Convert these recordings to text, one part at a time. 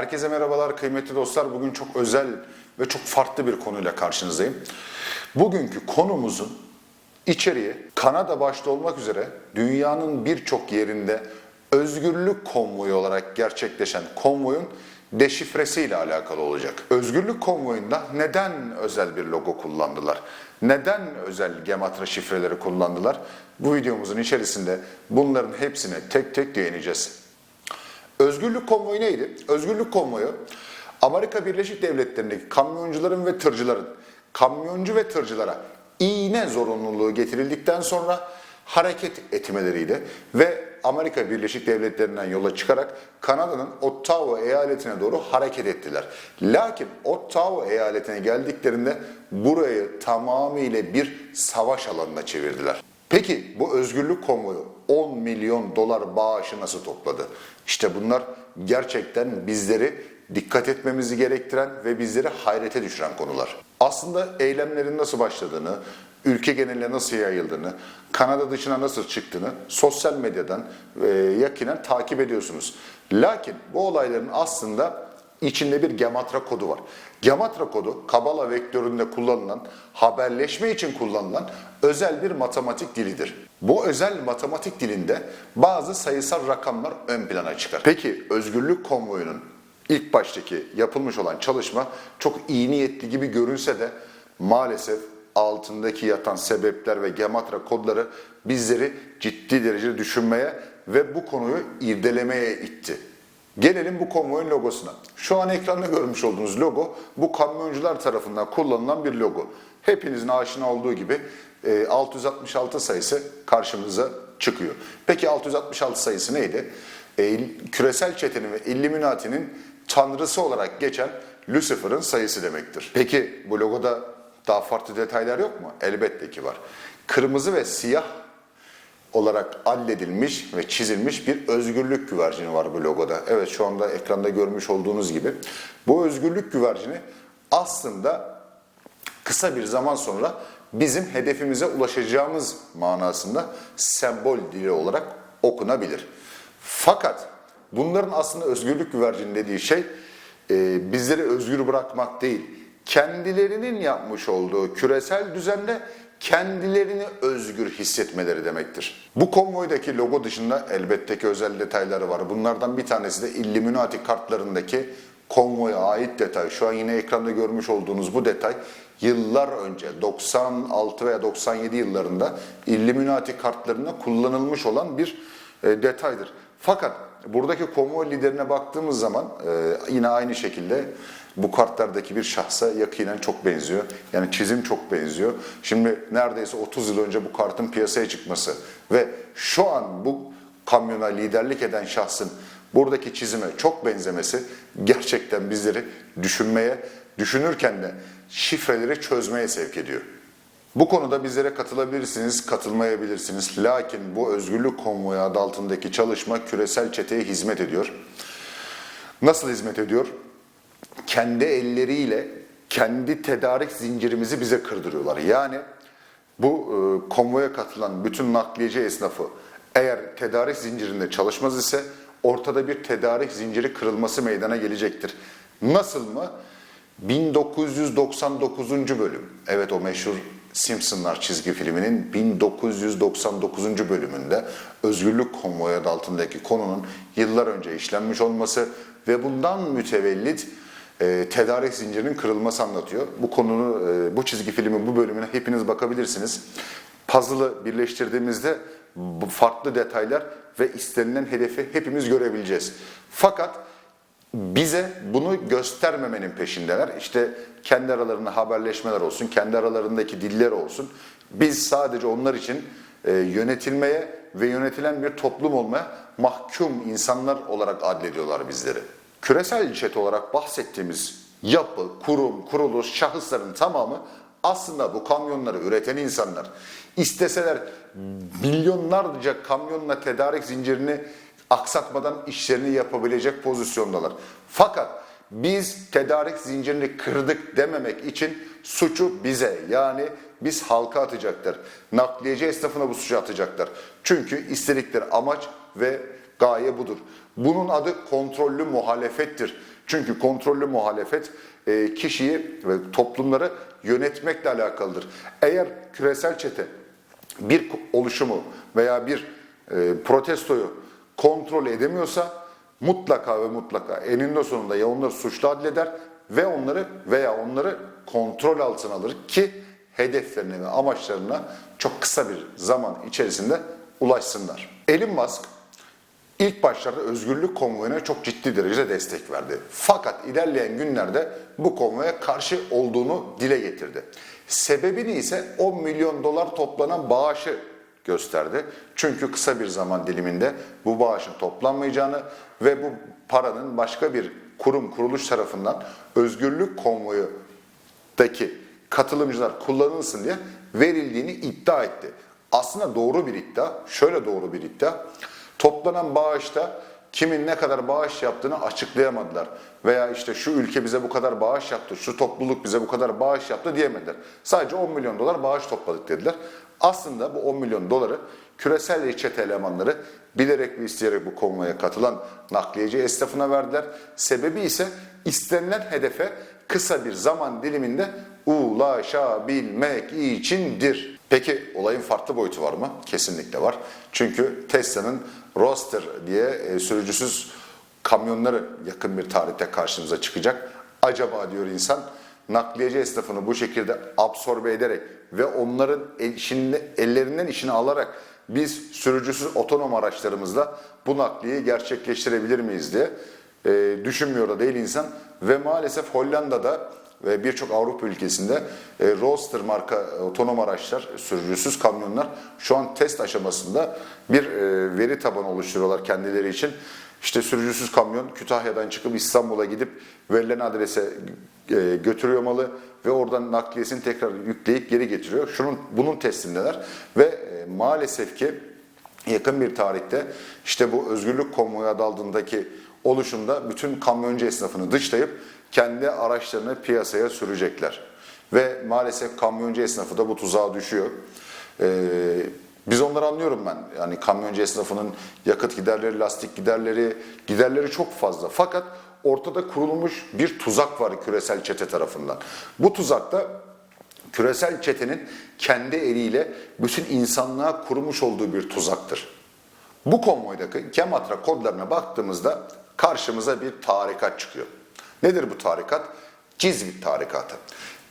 Herkese merhabalar kıymetli dostlar. Bugün çok özel ve çok farklı bir konuyla karşınızdayım. Bugünkü konumuzun içeriği Kanada başta olmak üzere dünyanın birçok yerinde özgürlük konvoyu olarak gerçekleşen konvoyun deşifresiyle alakalı olacak. Özgürlük konvoyunda neden özel bir logo kullandılar? Neden özel Gematra şifreleri kullandılar? Bu videomuzun içerisinde bunların hepsine tek tek değineceğiz. Özgürlük konvoyu neydi? Özgürlük konvoyu Amerika Birleşik Devletleri'ndeki kamyoncuların ve tırcıların kamyoncu ve tırcılara iğne zorunluluğu getirildikten sonra hareket etmeleriydi ve Amerika Birleşik Devletleri'nden yola çıkarak Kanada'nın Ottawa eyaletine doğru hareket ettiler. Lakin Ottawa eyaletine geldiklerinde burayı tamamıyla bir savaş alanına çevirdiler. Peki bu özgürlük konvoyu 10 milyon dolar bağışı nasıl topladı? İşte bunlar gerçekten bizleri dikkat etmemizi gerektiren ve bizleri hayrete düşüren konular. Aslında eylemlerin nasıl başladığını, ülke geneline nasıl yayıldığını, Kanada dışına nasıl çıktığını sosyal medyadan e, yakinen takip ediyorsunuz. Lakin bu olayların aslında içinde bir Gematra kodu var. Gematra kodu Kabala vektöründe kullanılan, haberleşme için kullanılan özel bir matematik dilidir. Bu özel matematik dilinde bazı sayısal rakamlar ön plana çıkar. Peki özgürlük konvoyunun ilk baştaki yapılmış olan çalışma çok iyi niyetli gibi görünse de maalesef altındaki yatan sebepler ve Gematra kodları bizleri ciddi derecede düşünmeye ve bu konuyu irdelemeye itti. Gelelim bu konvoyun logosuna. Şu an ekranda görmüş olduğunuz logo bu kamyoncular tarafından kullanılan bir logo. Hepinizin aşina olduğu gibi e, 666 sayısı karşımıza çıkıyor. Peki 666 sayısı neydi? E, küresel çetenin ve Illuminati'nin tanrısı olarak geçen Lucifer'ın sayısı demektir. Peki bu logoda daha farklı detaylar yok mu? Elbette ki var. Kırmızı ve siyah olarak halledilmiş ve çizilmiş bir özgürlük güvercini var bu logoda. Evet şu anda ekranda görmüş olduğunuz gibi. Bu özgürlük güvercini aslında kısa bir zaman sonra bizim hedefimize ulaşacağımız manasında sembol dili olarak okunabilir. Fakat bunların aslında özgürlük güvercini dediği şey e, bizleri özgür bırakmak değil, kendilerinin yapmış olduğu küresel düzende kendilerini özgür hissetmeleri demektir. Bu konvoydaki logo dışında elbette ki özel detayları var. Bunlardan bir tanesi de Illuminati kartlarındaki konvoya ait detay. Şu an yine ekranda görmüş olduğunuz bu detay yıllar önce 96 veya 97 yıllarında Illuminati kartlarında kullanılmış olan bir e, detaydır. Fakat buradaki konvoy liderine baktığımız zaman e, yine aynı şekilde bu kartlardaki bir şahsa yakinen çok benziyor. Yani çizim çok benziyor. Şimdi neredeyse 30 yıl önce bu kartın piyasaya çıkması ve şu an bu kamyona liderlik eden şahsın buradaki çizime çok benzemesi gerçekten bizleri düşünmeye, düşünürken de şifreleri çözmeye sevk ediyor. Bu konuda bizlere katılabilirsiniz, katılmayabilirsiniz. Lakin bu özgürlük konvoyu adı altındaki çalışma küresel çeteye hizmet ediyor. Nasıl hizmet ediyor? Kendi elleriyle kendi tedarik zincirimizi bize kırdırıyorlar. Yani bu e, konvoya katılan bütün nakliyeci esnafı eğer tedarik zincirinde çalışmaz ise ortada bir tedarik zinciri kırılması meydana gelecektir. Nasıl mı? 1999. bölüm. Evet o meşhur Simpsonlar çizgi filminin 1999. bölümünde Özgürlük Konvoyu adı altındaki konunun yıllar önce işlenmiş olması ve bundan mütevellit e, tedarik zincirinin kırılması anlatıyor. Bu konunu, e, bu çizgi filmin bu bölümüne hepiniz bakabilirsiniz. Puzzle'ı birleştirdiğimizde farklı detaylar ve istenilen hedefi hepimiz görebileceğiz. Fakat bize bunu göstermemenin peşindeler. İşte kendi aralarında haberleşmeler olsun, kendi aralarındaki diller olsun. Biz sadece onlar için e, yönetilmeye ve yönetilen bir toplum olmaya mahkum insanlar olarak adlediyorlar bizleri. Küresel chat olarak bahsettiğimiz yapı, kurum, kuruluş, şahısların tamamı aslında bu kamyonları üreten insanlar. İsteseler milyonlarca kamyonla tedarik zincirini aksatmadan işlerini yapabilecek pozisyondalar. Fakat biz tedarik zincirini kırdık dememek için suçu bize yani biz halka atacaklar. Nakliyeci esnafına bu suçu atacaklar. Çünkü istedikleri amaç ve gaye budur. Bunun adı kontrollü muhalefettir. Çünkü kontrollü muhalefet e, kişiyi ve toplumları yönetmekle alakalıdır. Eğer küresel çete bir oluşumu veya bir e, protestoyu kontrol edemiyorsa mutlaka ve mutlaka eninde sonunda ya onları suçlu adleder ve onları veya onları kontrol altına alır ki hedeflerine ve amaçlarına çok kısa bir zaman içerisinde ulaşsınlar. Elon Musk ilk başlarda özgürlük konvoyuna çok ciddi derecede destek verdi. Fakat ilerleyen günlerde bu konvoya karşı olduğunu dile getirdi. Sebebini ise 10 milyon dolar toplanan bağışı gösterdi. Çünkü kısa bir zaman diliminde bu bağışın toplanmayacağını ve bu paranın başka bir kurum kuruluş tarafından özgürlük konvoyudaki katılımcılar kullanılsın diye verildiğini iddia etti. Aslında doğru bir iddia. Şöyle doğru bir iddia. Toplanan bağışta kimin ne kadar bağış yaptığını açıklayamadılar. Veya işte şu ülke bize bu kadar bağış yaptı, şu topluluk bize bu kadar bağış yaptı diyemediler. Sadece 10 milyon dolar bağış topladık dediler. Aslında bu 10 milyon doları küresel çete elemanları bilerek ve isteyerek bu konvoya katılan nakliyeci esnafına verdiler. Sebebi ise istenilen hedefe kısa bir zaman diliminde ulaşabilmek içindir. Peki olayın farklı boyutu var mı? Kesinlikle var. Çünkü Tesla'nın Roadster diye e, sürücüsüz kamyonları yakın bir tarihte karşımıza çıkacak. Acaba diyor insan nakliyeci esnafını bu şekilde absorbe ederek ve onların işini, ellerinden işini alarak biz sürücüsüz otonom araçlarımızla bu nakliyeyi gerçekleştirebilir miyiz diye e, düşünmüyor da değil insan. Ve maalesef Hollanda'da ve birçok Avrupa ülkesinde e, Roadster marka otonom araçlar, sürücüsüz kamyonlar şu an test aşamasında bir e, veri tabanı oluşturuyorlar kendileri için. İşte sürücüsüz kamyon Kütahya'dan çıkıp İstanbul'a gidip verilen adrese e, götürüyor malı ve oradan nakliyesini tekrar yükleyip geri getiriyor. Şunun bunun testindeler ve e, maalesef ki yakın bir tarihte işte bu özgürlük konvoyu adı altındaki oluşumda bütün kamyoncu esnafını dışlayıp kendi araçlarını piyasaya sürecekler. Ve maalesef kamyoncu esnafı da bu tuzağa düşüyor. Ee, biz onları anlıyorum ben. Yani kamyoncu esnafının yakıt giderleri, lastik giderleri, giderleri çok fazla. Fakat ortada kurulmuş bir tuzak var küresel çete tarafından. Bu tuzakta küresel çetenin kendi eliyle bütün insanlığa kurmuş olduğu bir tuzaktır. Bu konvoydaki Gematra kodlarına baktığımızda karşımıza bir tarikat çıkıyor. Nedir bu tarikat? Cizvit tarikatı.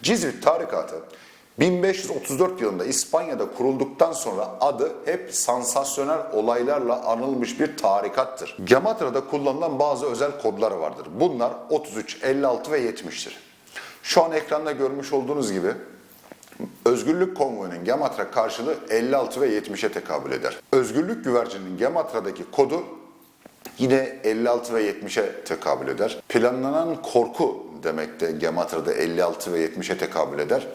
Cizvit tarikatı 1534 yılında İspanya'da kurulduktan sonra adı hep sansasyonel olaylarla anılmış bir tarikattır. Gematra'da kullanılan bazı özel kodlar vardır. Bunlar 33, 56 ve 70'tir. Şu an ekranda görmüş olduğunuz gibi Özgürlük konvoyunun Gematra karşılığı 56 ve 70'e tekabül eder. Özgürlük güvercinin Gematra'daki kodu yine 56 ve 70'e tekabül eder. Planlanan korku demek de Gematra'da 56 ve 70'e tekabül eder.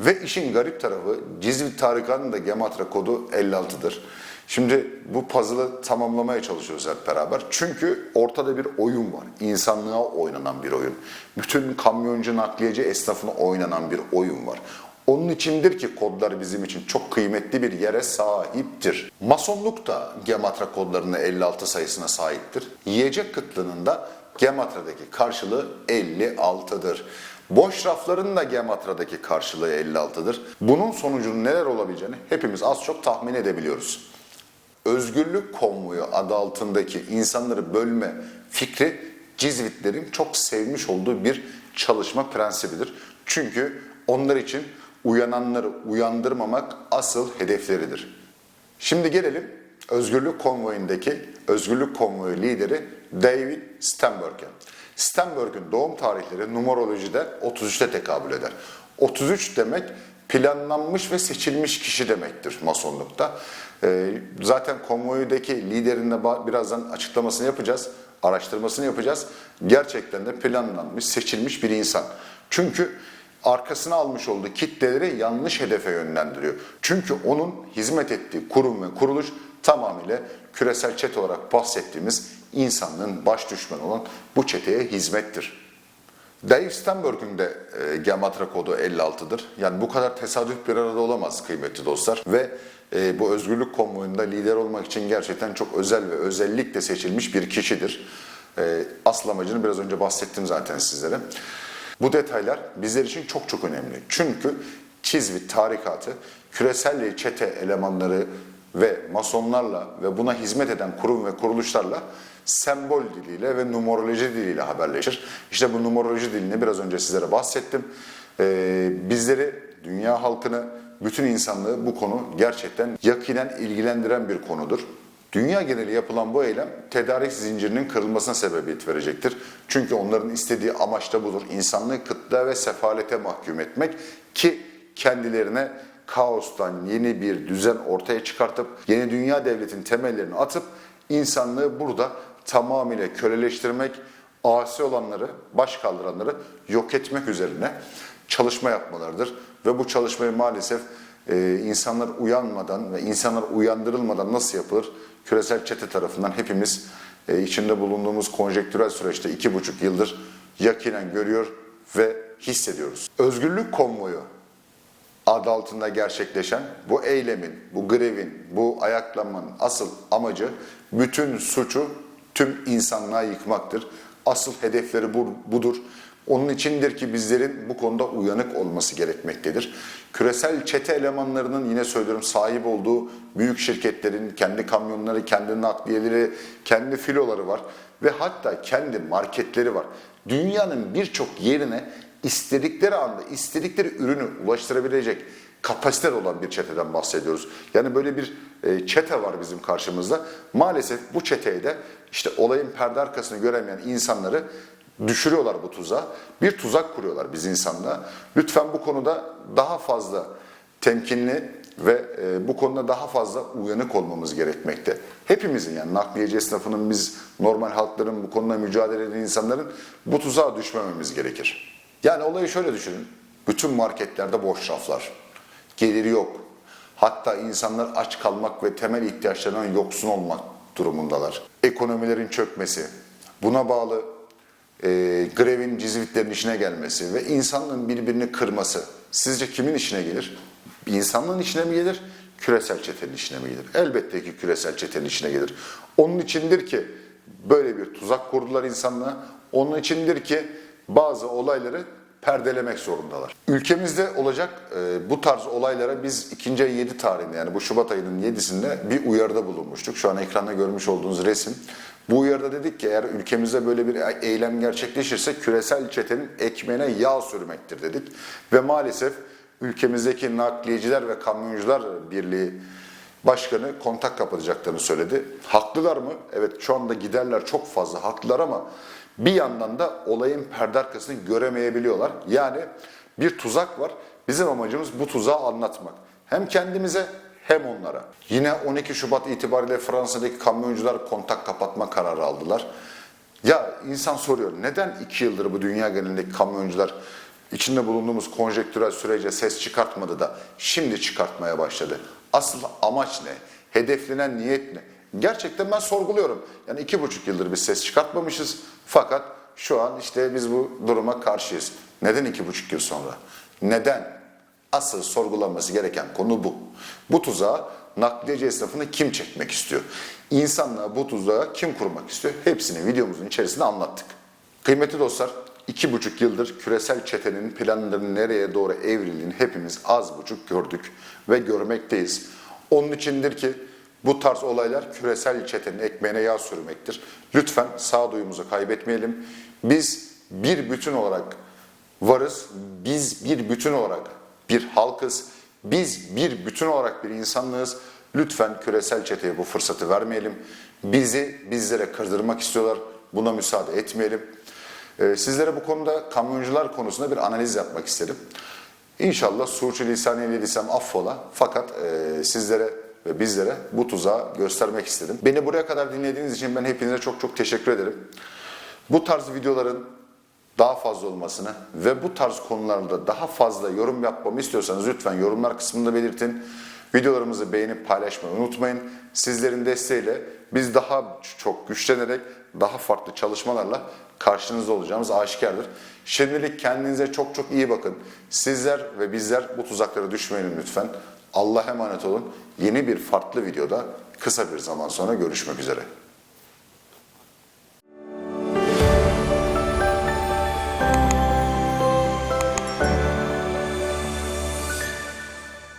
Ve işin garip tarafı Cizvit Tarikat'ın da Gematra kodu 56'dır. Şimdi bu puzzle'ı tamamlamaya çalışıyoruz hep beraber. Çünkü ortada bir oyun var. İnsanlığa oynanan bir oyun. Bütün kamyoncu nakliyeci esnafına oynanan bir oyun var. Onun içindir ki kodlar bizim için çok kıymetli bir yere sahiptir. Masonluk da Gematra kodlarının 56 sayısına sahiptir. Yiyecek kıtlığının da Gematra'daki karşılığı 56'dır. Boş rafların da Gematra'daki karşılığı 56'dır. Bunun sonucunun neler olabileceğini hepimiz az çok tahmin edebiliyoruz. Özgürlük konvoyu adı altındaki insanları bölme fikri Cizvitlerin çok sevmiş olduğu bir çalışma prensibidir. Çünkü onlar için uyananları uyandırmamak asıl hedefleridir. Şimdi gelelim Özgürlük Konvoyu'ndaki Özgürlük Konvoyu lideri David Stenberg'e. Stenberg'in doğum tarihleri numerolojide 33'te tekabül eder. 33 demek planlanmış ve seçilmiş kişi demektir masonlukta. Ee, zaten konvoyudaki liderinde birazdan açıklamasını yapacağız, araştırmasını yapacağız. Gerçekten de planlanmış, seçilmiş bir insan. Çünkü arkasına almış olduğu kitleleri yanlış hedefe yönlendiriyor. Çünkü onun hizmet ettiği kurum ve kuruluş tamamıyla küresel çete olarak bahsettiğimiz insanlığın baş düşmanı olan bu çeteye hizmettir. Dave Stenberg'ün de e, Gematra kodu 56'dır. Yani bu kadar tesadüf bir arada olamaz kıymetli dostlar. Ve e, bu özgürlük konvoyunda lider olmak için gerçekten çok özel ve özellikle seçilmiş bir kişidir. Ee, asıl amacını biraz önce bahsettim zaten sizlere. Bu detaylar bizler için çok çok önemli. Çünkü Çizvit tarikatı küresel çete elemanları ve masonlarla ve buna hizmet eden kurum ve kuruluşlarla sembol diliyle ve numeroloji diliyle haberleşir. İşte bu numeroloji dilini biraz önce sizlere bahsettim. Ee, bizleri, dünya halkını, bütün insanlığı bu konu gerçekten yakinen ilgilendiren bir konudur. Dünya geneli yapılan bu eylem tedarik zincirinin kırılmasına sebebiyet verecektir. Çünkü onların istediği amaç da budur. İnsanlığı kıtlığa ve sefalete mahkum etmek ki kendilerine kaostan yeni bir düzen ortaya çıkartıp yeni dünya devletin temellerini atıp insanlığı burada tamamıyla köleleştirmek, asi olanları, baş kaldıranları yok etmek üzerine çalışma yapmalarıdır. Ve bu çalışmayı maalesef e, insanlar uyanmadan ve insanlar uyandırılmadan nasıl yapılır? Küresel çete tarafından hepimiz e, içinde bulunduğumuz konjektürel süreçte iki buçuk yıldır yakinen görüyor ve hissediyoruz. Özgürlük konvoyu adı altında gerçekleşen bu eylemin, bu grevin, bu ayaklanmanın asıl amacı bütün suçu tüm insanlığa yıkmaktır. Asıl hedefleri bu, budur. Onun içindir ki bizlerin bu konuda uyanık olması gerekmektedir. Küresel çete elemanlarının yine söylüyorum sahip olduğu büyük şirketlerin kendi kamyonları, kendi nakliyeleri, kendi filoları var ve hatta kendi marketleri var. Dünyanın birçok yerine istedikleri anda istedikleri ürünü ulaştırabilecek kapasite olan bir çeteden bahsediyoruz. Yani böyle bir e, çete var bizim karşımızda. Maalesef bu çeteye de işte olayın perde arkasını göremeyen insanları düşürüyorlar bu tuzağa. Bir tuzak kuruyorlar biz insanlığa. Lütfen bu konuda daha fazla temkinli ve e, bu konuda daha fazla uyanık olmamız gerekmekte. Hepimizin yani nakliyeci esnafının biz normal halkların bu konuda mücadele eden insanların bu tuzağa düşmememiz gerekir. Yani olayı şöyle düşünün. Bütün marketlerde boş raflar. Geliri yok. Hatta insanlar aç kalmak ve temel ihtiyaçlarından yoksun olmak durumundalar. Ekonomilerin çökmesi, buna bağlı e, grevin cizvitlerin işine gelmesi ve insanlığın birbirini kırması sizce kimin işine gelir? İnsanlığın işine mi gelir? Küresel çetenin işine mi gelir? Elbette ki küresel çetenin işine gelir. Onun içindir ki böyle bir tuzak kurdular insanlığa. Onun içindir ki bazı olayları perdelemek zorundalar. Ülkemizde olacak e, bu tarz olaylara biz 2. ay 7 tarihinde yani bu Şubat ayının 7'sinde bir uyarıda bulunmuştuk. Şu an ekranda görmüş olduğunuz resim. Bu uyarıda dedik ki eğer ülkemizde böyle bir eylem gerçekleşirse küresel çetenin ekmeğine yağ sürmektir dedik. Ve maalesef ülkemizdeki nakliyeciler ve kamyoncular birliği başkanı kontak kapatacaklarını söyledi. Haklılar mı? Evet şu anda giderler çok fazla haklılar ama bir yandan da olayın perde arkasını göremeyebiliyorlar. Yani bir tuzak var. Bizim amacımız bu tuzağı anlatmak. Hem kendimize hem onlara. Yine 12 Şubat itibariyle Fransa'daki kamyoncular kontak kapatma kararı aldılar. Ya insan soruyor neden 2 yıldır bu dünya genelindeki kamyoncular içinde bulunduğumuz konjektürel sürece ses çıkartmadı da şimdi çıkartmaya başladı? Asıl amaç ne? Hedeflenen niyet ne? Gerçekten ben sorguluyorum. Yani iki buçuk yıldır biz ses çıkartmamışız. Fakat şu an işte biz bu duruma karşıyız. Neden iki buçuk yıl sonra? Neden? Asıl sorgulanması gereken konu bu. Bu tuzağa nakliyeci esnafını kim çekmek istiyor? İnsanlığa bu tuzağa kim kurmak istiyor? Hepsini videomuzun içerisinde anlattık. Kıymetli dostlar, iki buçuk yıldır küresel çetenin planlarının nereye doğru evrildiğini hepimiz az buçuk gördük ve görmekteyiz. Onun içindir ki bu tarz olaylar küresel çetenin ekmeğine yağ sürmektir. Lütfen sağduyumuzu kaybetmeyelim. Biz bir bütün olarak varız. Biz bir bütün olarak bir halkız. Biz bir bütün olarak bir insanlığız. Lütfen küresel çeteye bu fırsatı vermeyelim. Bizi bizlere kırdırmak istiyorlar. Buna müsaade etmeyelim. Ee, sizlere bu konuda kamyoncular konusunda bir analiz yapmak istedim. İnşallah suçu lisaniyle desem affola. Fakat e, sizlere ve bizlere bu tuzağı göstermek istedim. Beni buraya kadar dinlediğiniz için ben hepinize çok çok teşekkür ederim. Bu tarz videoların daha fazla olmasını ve bu tarz konularda daha fazla yorum yapmamı istiyorsanız lütfen yorumlar kısmında belirtin. Videolarımızı beğenip paylaşmayı unutmayın. Sizlerin desteğiyle biz daha çok güçlenerek daha farklı çalışmalarla karşınızda olacağımız aşikardır. Şimdilik kendinize çok çok iyi bakın. Sizler ve bizler bu tuzaklara düşmeyelim lütfen. Allah'a emanet olun. Yeni bir farklı videoda kısa bir zaman sonra görüşmek üzere.